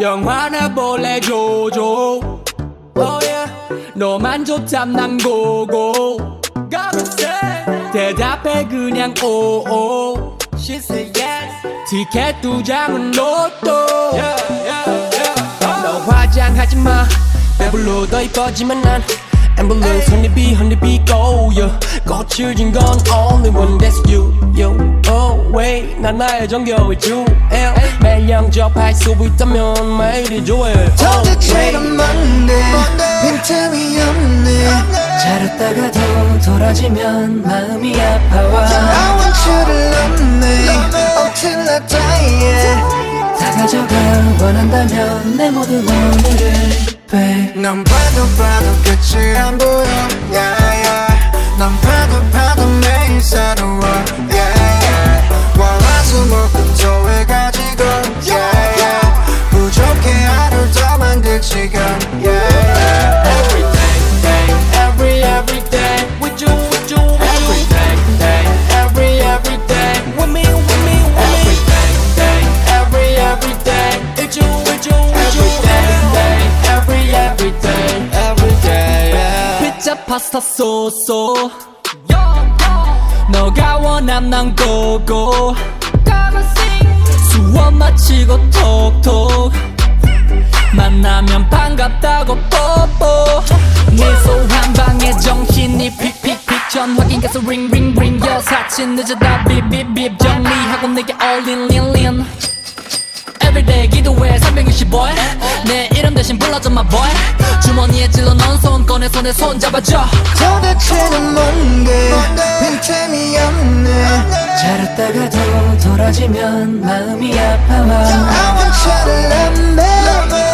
영화나 볼래 조조? Oh yeah. 너만 좋담 난 고고. 대답해 그냥 오오. She said yes. 티켓 두 장은 로또. 너 화장하지 마. 배불러 더 이뻐지만 난 앰뷸런스 honeybee honeybee go yeah. 꽃을 진건 only one that's you you oh wait 난 나의 정겨울 주엘 매일 영접할 수 있다면 매일이 oh, 도대체가 뭔데 빈틈이 없네. 잘했다가도 돌아지면 마음이 아파와. I want you를 없네. Until I die yeah. 다 가져가. 원한다면 내 모든 오늘을 babe 넌 봐도 봐도 끝이 안 보여 yeah, yeah. 넌 봐도 봐도 매일 새로워 피자 파스타 소소 너가 원함 난 고고. 수업 마치고 톡톡. 만나면 반갑다고 뽀뽀. 미소 한 방에 정신이 픽픽픽. 전화기 가서 링링링 여사친 늦어다. 빕빕빕 정리하고 내게 all in Everyday 기도해 365일 내 이름 대신 불러줘 my boy. 주머니에 찔러 넣은 손 꺼내서 내손 잡아줘. 도대체는 뭔데? 빈틈이 없네. 잘했다가도 돌아지면 마음이 아파와. I want you를 없네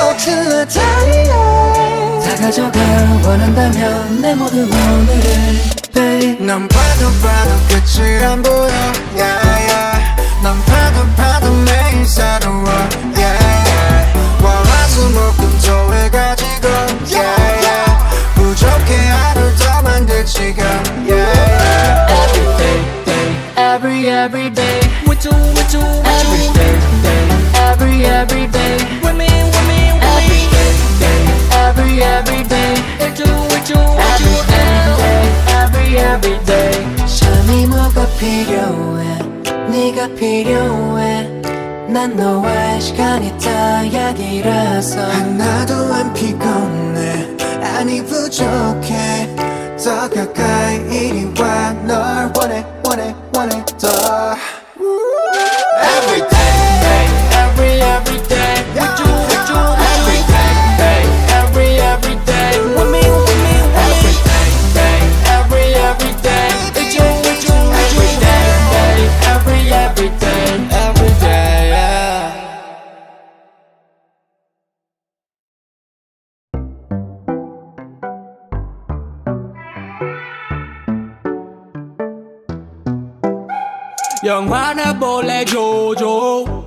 Until I die yeah. 다 가져가 원한다면 내 모든 오늘을 babe 넌 봐도 봐도 끝이 안 보여. Yeah, yeah. 넌 봐도 봐도 every every day with you, with you, every you. day, day, every every day with me, with me, with every me. day, day, every every day with you, with you, with you. Every day, every every day. 잠이 뭐가 필요해 네가 필요해 난 너와의 시간이 딱약이라서 하나도 안 피곤해 아니 부족해 더 가까이 이리 영화나 볼래 조조?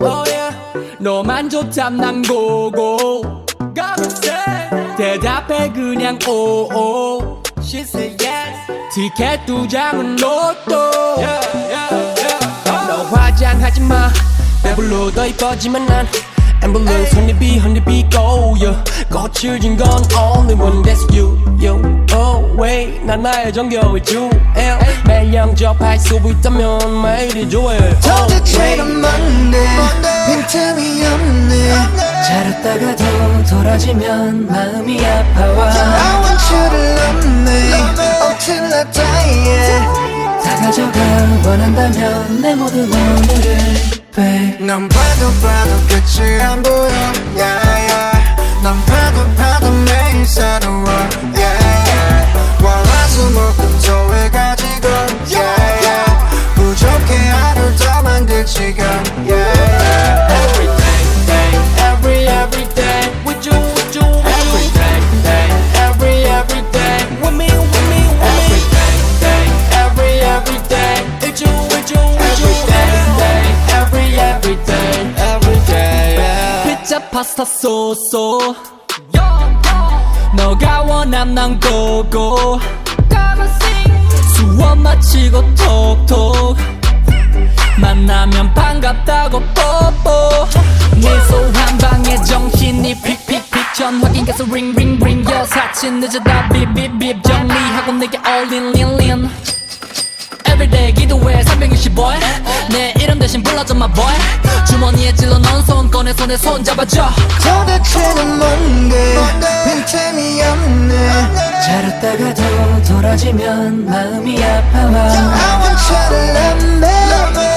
oh yeah. 너만 좋담 난 고고. 대답해 그냥 오오. She said yes. 티켓 두 장은 로또. 너 화장하지 마. 배불러 더 이뻐지만 난 앰뷸런스 honeybee honeybee go yeah. 꽃을 진건 only one that's you you oh wait 난 나의 정겨울 주엘 매일 영접할 수 있다면 매일이 oh, 도대체가. 뭔데 빈틈이 없네 잘했다가도 돌아지면 마음이 아파와 I want you를 없네 Until I die yeah. 다 가져가 원한다면 내 모든 오늘을 babe 넌 봐도 봐도 끝이 안 보여 yeah, yeah. 넌 봐도 봐도 매일 새로워 소소 너가 원함 난 고고. 수업 마치고 톡톡. 만나면 반갑다고 뽀뽀. 미소 한 방에 계속 링링링 여사친 늦어다 빕빕빕 정리하고 내게 lean lean Everyday 기도해 365일. 내 이름 대신 불러줘 my boy. 주머니에 찔러 넣은 손 꺼내서 내 손 잡아줘. 도대체는 뭔데? 빈틈이 없네. 자렸다가도 돌아지면 마음이 아파와. 아무차를 남매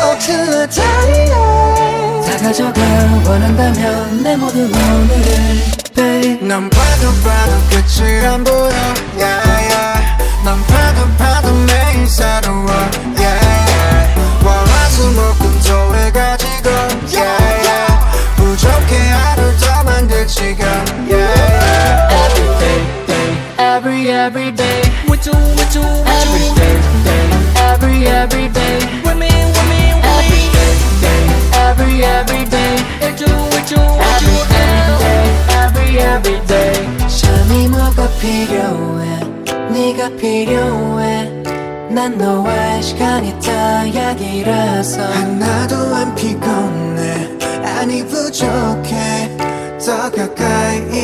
어틀러 달려. 다 가져가 원한다면 내 모든 오늘을 babe. 난 봐도 봐도 끝이 안 보여. yeah, every every day With you, with you, with Every you day, day, every every day With me, with me, with Every me day, day, every every day With you, with you, with Every you every every day 잠이 뭐가 필요해 네가 필요해 난 너와의 시간이 다 약이라서 하나도 안 피곤해 아니 부족해 더 가까이